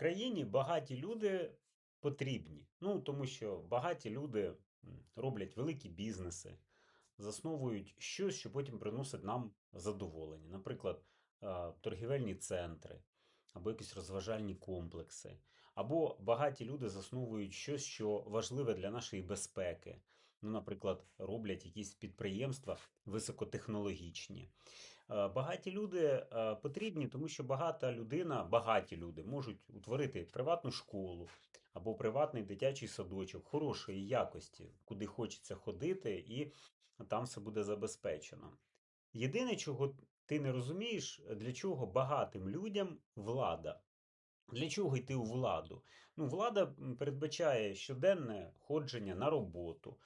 країні багаті люди потрібні. Ну, тому що багаті люди роблять великі бізнеси, засновують щось, що потім приносить нам задоволення. Наприклад, торгівельні центри, або якісь розважальні комплекси. Або багаті люди засновують щось, що важливе для нашої безпеки. Ну, наприклад, роблять якісь підприємства високотехнологічні. Е, Багаті люди е, потрібні, тому що багата людина, багаті люди можуть утворити приватну школу або приватний дитячий садочок хорошої якості, куди хочеться ходити, і там все буде забезпечено. Єдине, чого ти не розумієш, для чого багатим людям влада. Для чого йти у владу? Ну, влада передбачає щоденне ходження на роботу.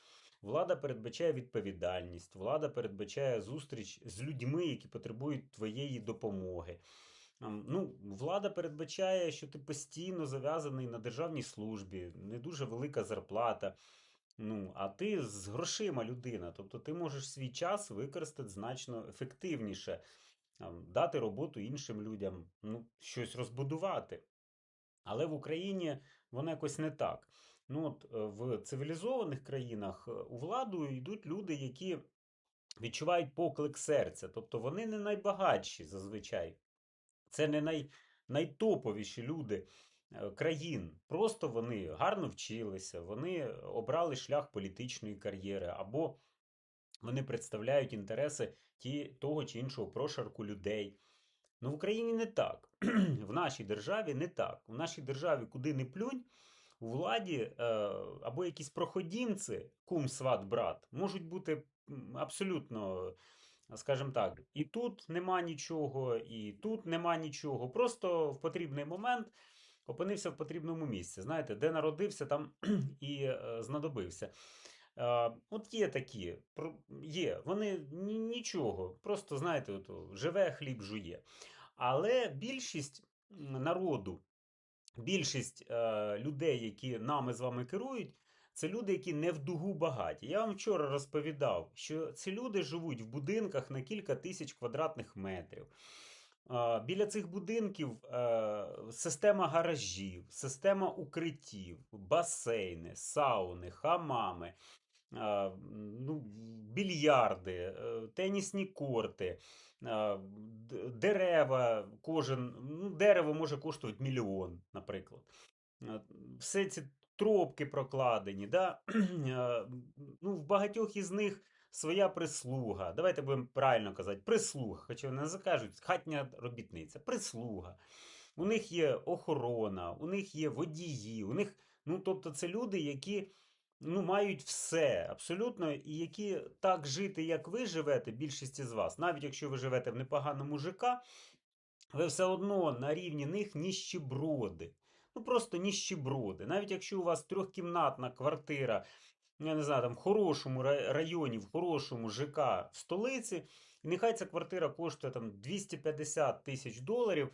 Влада передбачає відповідальність, влада передбачає зустріч з людьми, які потребують твоєї допомоги. Ну, влада передбачає, що ти постійно зав'язаний на державній службі, не дуже велика зарплата. Ну, а ти з грошима людина, тобто ти можеш свій час використати значно ефективніше, дати роботу іншим людям, ну, щось розбудувати. Але в Україні воно якось не так. Ну, от е, в цивілізованих країнах е, у владу йдуть люди, які відчувають поклик серця. Тобто вони не найбагатші зазвичай. Це не най, найтоповіші люди е, країн. Просто вони гарно вчилися, вони обрали шлях політичної кар'єри, або вони представляють інтереси ті, того чи іншого прошарку людей. Ну, в Україні не так. В нашій державі не так. У нашій державі куди не плюнь, у владі е, або якісь проходімці, кум, сват, брат, можуть бути абсолютно, скажімо так, і тут нема нічого, і тут нема нічого. Просто в потрібний момент опинився в потрібному місці. Знаєте, де народився, там і е, знадобився. От є такі, є, вони ні- нічого, просто знаєте, от, живе хліб жує. Але більшість народу, більшість е, людей, які нами з вами керують, це люди, які не в дугу багаті. Я вам вчора розповідав, що ці люди живуть в будинках на кілька тисяч квадратних метрів. Біля цих будинків е, система гаражів, система укриттів, басейни, сауни, хамами, ну, більярди, е, тенісні корти, дерева, кожен, ну, дерево може коштувати мільйон, наприклад. Е, Все ці тропки прокладені, да? Е, ну, в багатьох із них своя прислуга. Давайте будемо правильно казати, прислуга, хоча вони закажуть, хатня робітниця, прислуга. У них є охорона, у них є водії, у них, ну, тобто, це люди, які ну, мають все абсолютно, і які так жити, як ви живете, більшість із вас, навіть якщо ви живете в непоганому ЖК, ви все одно на рівні них ніщеброди. Ну просто ніщеброди. Навіть якщо у вас трьохкімнатна квартира, я не знаю, там в хорошому районі, в хорошому ЖК в столиці, і нехай ця квартира коштує там 250 тисяч доларів.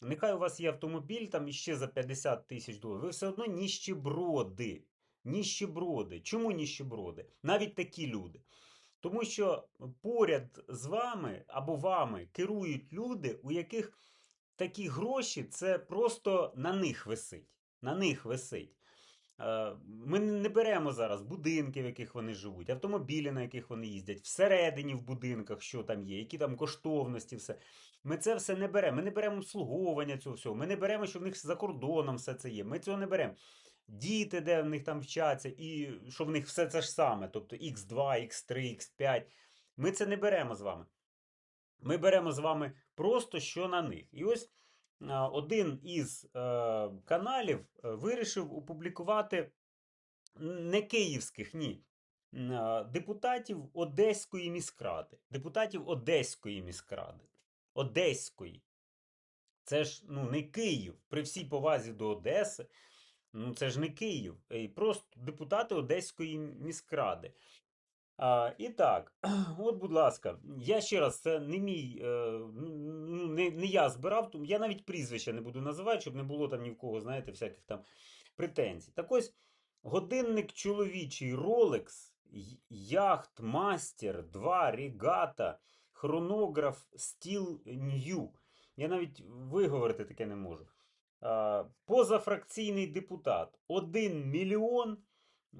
Нехай у вас є автомобіль там іще за 50 тисяч доларів. Ви все одно ніщеброди. Ніщеброди. Чому ніщеброди? Навіть такі люди. Тому що поряд з вами або вами керують люди, у яких такі гроші це просто на них висить. На них висить. Е, Ми не беремо зараз будинки, в яких вони живуть, автомобілі, на яких вони їздять, всередині в будинках, що там є, які там коштовності, все. Ми це все не беремо. Ми не беремо обслуговування цього всього. Ми не беремо, що в них за кордоном все це є. Ми цього не беремо. Діти, де в них там вчаться, і що в них все це ж саме, тобто X2, X3, X5. Ми це не беремо з вами. Ми беремо з вами просто що на них. І ось один із е, каналів е, вирішив опублікувати не київських, ні. Депутатів Одеської міськради. Депутатів Одеської міськради. Одеської. Це ж ну, не Київ. При всій повазі до Одеси. Ну, це ж не Київ. І просто депутати Одеської міськради. А, і так, от, будь ласка, я ще раз, це не мій, е, ну, не, не я збирав, тому я навіть прізвища не буду називати, щоб не було там ні в кого, знаєте, всяких там претензій. Так ось, годинник чоловічий Rolex, Яхтмастер 2 Регата, хронограф Steel New. Я навіть виговорити таке не можу. Позафракційний депутат 1 мільйон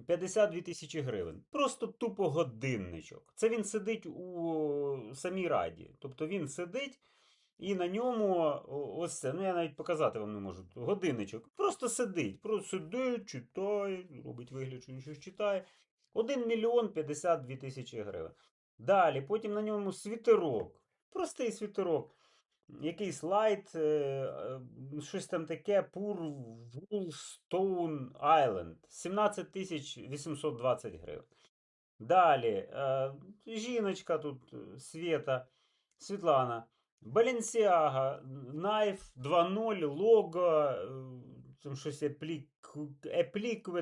52 тисячі гривень. Просто тупо годинничок. Це він сидить у самій раді. Тобто він сидить і на ньому ось це. Ну я навіть показати вам не можу. Годинничок. Просто сидить. Просто сидить, читає, робить вигляд, що щось читає. 1 мільйон 52 тисячі гривень. Далі, потім на ньому світерок. Простий світерок. Якийсь лайт, е, е, щось там таке, Pur Woolstone Island. 17 тисяч 820 гривень. Далі, е, жіночка тут, Света, Світлана. Balenciaga, Knife 2.0, лого, е, там щось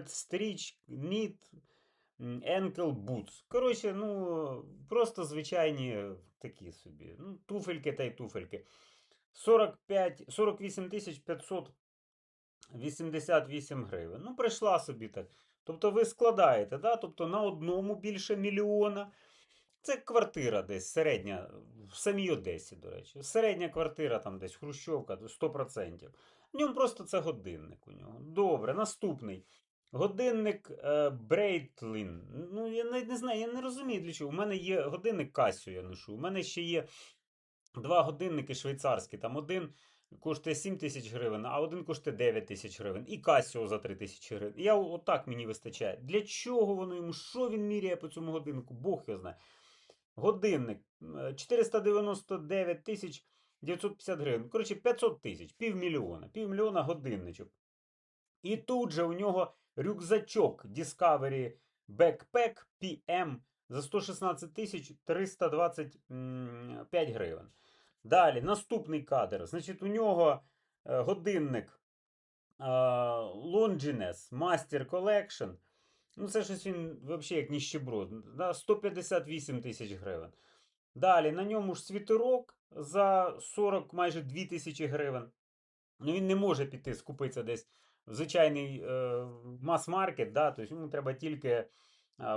Stitch, Knit, м, Ankle Boots. Коротше, ну, просто звичайні такі собі. Ну, туфельки та й туфельки. 45, 48 588 гривень. Ну, прийшла собі так. Тобто ви складаєте, да? тобто на одному більше мільйона. Це квартира десь середня, в самій Одесі, до речі. Середня квартира там десь Хрущовка, 100%. В ньому просто це годинник у нього. Добре, наступний. Годинник е, Брейтлін. Ну, я навіть не знаю, я не розумію для чого. У мене є годинник Casio, я ношу. У мене ще є два годинники швейцарські. Там один коштує 7 тисяч гривень, а один коштує 9 тисяч гривень. І Casio за 3 тисячі гривень. Я отак мені вистачає. Для чого воно йому? Що він міряє по цьому годиннику? Бог його знає. Годинник е, 499 тисяч 950 гривень. Коротше, 500 тисяч, півмільйона. Півмільйона годинничок. І тут же у нього рюкзачок Discovery Backpack PM за 116 тисяч 325 гривень. Далі, наступний кадр. Значить, у нього е, годинник е, Longines Master Collection. Ну, це щось він взагалі як ніщеброд. 158 тисяч гривень. Далі, на ньому ж світерок за 40 майже 2 тисячі гривень. Ну, він не може піти скупитися десь звичайний е, мас-маркет, да? тобто йому треба тільки е,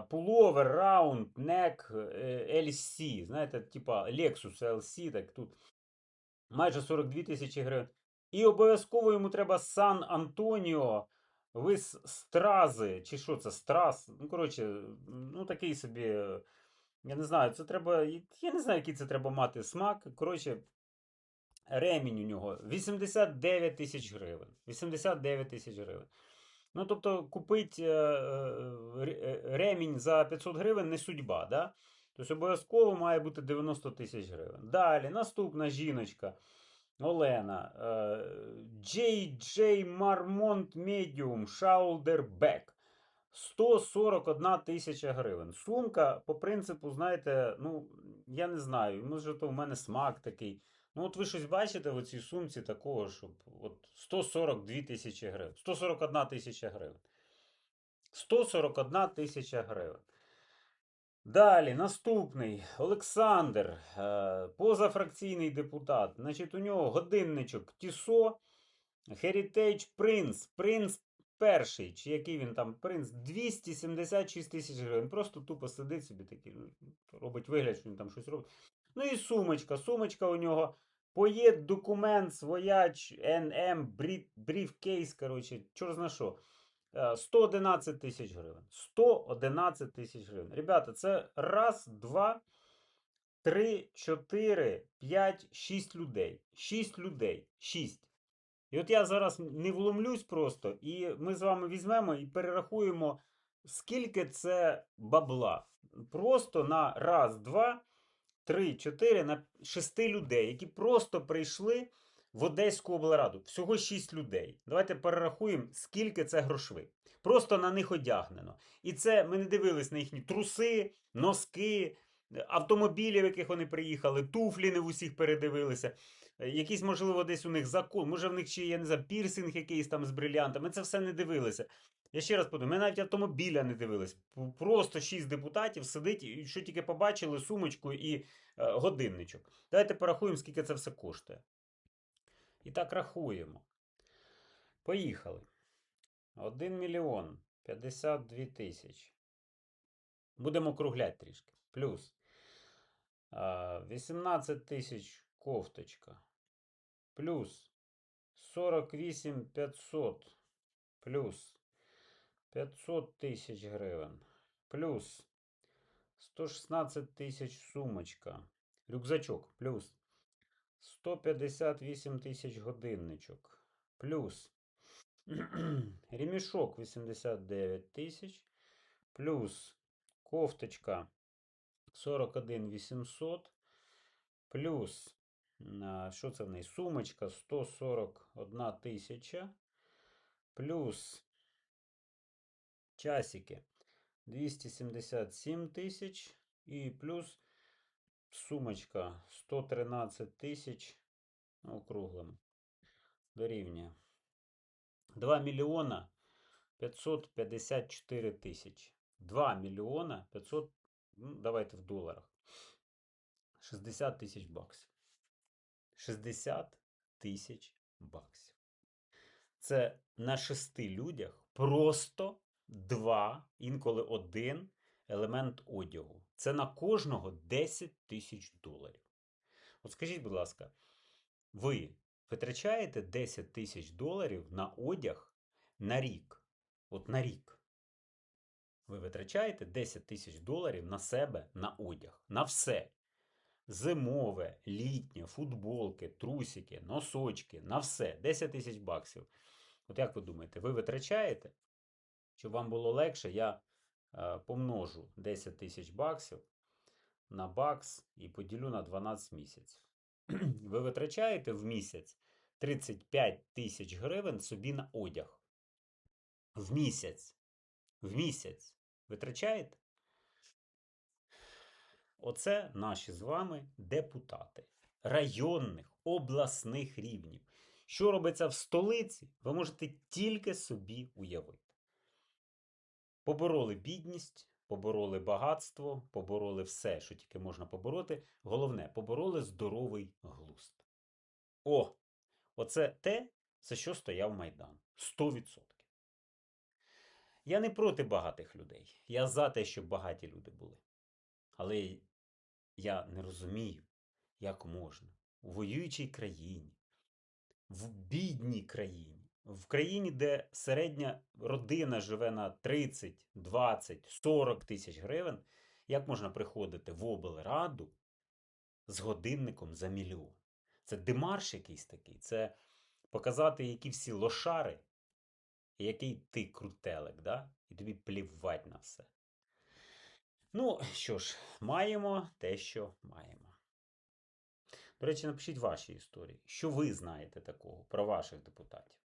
пуловер, раунд, нек, е, LC. Знаєте, типа Lexus LC, так тут майже 42 тисячі гривень. І обов'язково йому треба Сан Антоніо, вис Стрази, чи що це, Страс. Ну, коротше, ну такий собі. е, Я не знаю, це треба. Я не знаю, який це треба мати смак. Коротше, ремінь у нього 89 тисяч гривень. 89 тисяч гривень. Ну, тобто, купити е, е, ре- ремінь за 500 гривень не судьба, да? Тобто обов'язково має бути 90 тисяч гривень. Далі, наступна жіночка. Олена. е, JJ Marmont Medium Shoulder Bag. 141 тисяча гривень. Сумка, по принципу, знаєте, ну, я не знаю, може, то в мене смак такий. Ну, от ви щось бачите в цій сумці такого, щоб от 142 тисячі гривень. 141 тисяча гривень. 141 тисяча гривень. Далі, наступний Олександр, е, позафракційний депутат. Значить, у нього годинничок Тісо, Heritage Prince, Prince перший, чи який він там принц, 276 тисяч гривень. Просто тупо сидить собі такий, ну, робить вигляд, що він там щось робить. Ну і сумочка. Сумочка у нього поєд документ, свояч, НМ, бріфкейс, коротше, чор що. Е, 111 тисяч гривень. 111 тисяч гривень. Ребята, це раз, два, три, чотири, п'ять, шість людей. Шість людей. Шість. І от я зараз не вломлюсь просто, і ми з вами візьмемо і перерахуємо, скільки це бабла. Просто на раз, два, три, чотири, на шести людей, які просто прийшли в Одеську облраду. Всього шість людей. Давайте перерахуємо, скільки це грошви. Просто на них одягнено. І це ми не дивились на їхні труси, носки, автомобілі, в яких вони приїхали, туфлі не в усіх передивилися. Е, Якийсь, можливо, десь у них закон, може в них ще, я не знаю, пірсинг якийсь там з брилянтами. Ми це все не дивилися. Я ще раз подумаю, ми навіть автомобіля не дивились. Просто шість депутатів сидить, і що тільки побачили сумочку і е, годинничок. Давайте порахуємо, скільки це все коштує. І так рахуємо. Поїхали. 1 мільйон 52 тисячі. Будемо округляти трішки. Плюс. А, 18 тисяч кофточка. Плюс 48 500 плюс 500 тисяч гривень. Плюс 116 тисяч сумочка. Рюкзачок. Плюс 158 тисяч годинничок. Плюс ремішок 89 тисяч. Плюс кофточка 41 800. Плюс, що це в неї? Сумочка 141 тисяча. Плюс часики 277 тисяч. І плюс сумочка 113 тисяч округлим. Дорівнює. 2 мільйона 554 тисячі. 2 мільйона 500, ну, давайте в доларах. 60 тисяч баксів. 60 тисяч баксів. Це на шести людях просто два, інколи один елемент одягу. Це на кожного 10 тисяч доларів. От скажіть, будь ласка, ви витрачаєте 10 тисяч доларів на одяг на рік? От на рік. Ви витрачаєте 10 тисяч доларів на себе на одяг. На все. Зимове, літнє, футболки, трусики, носочки, на все. 10 тисяч баксів. От як ви думаєте, ви витрачаєте? Щоб вам було легше, я е, помножу 10 тисяч баксів на бакс і поділю на 12 місяців. Ви витрачаєте в місяць 35 тисяч гривень собі на одяг. В місяць. В місяць. Витрачаєте? Оце наші з вами депутати районних, обласних рівнів. Що робиться в столиці, ви можете тільки собі уявити. Побороли бідність, побороли багатство, побороли все, що тільки можна побороти. Головне, побороли здоровий глузд. О! Оце те, за що стояв Майдан. 100%. Я не проти багатих людей. Я за те, щоб багаті люди були. Але я не розумію, як можна у воюючій країні, в бідній країні, в країні, де середня родина живе на 30, 20, 40 тисяч гривень, як можна приходити в облраду з годинником за мільйон? Це демарш якийсь такий, це показати, які всі лошари, який ти крутелик, да? і тобі плівать на все. Ну, що ж, маємо те, що маємо. До речі, напишіть ваші історії. Що ви знаєте такого про ваших депутатів?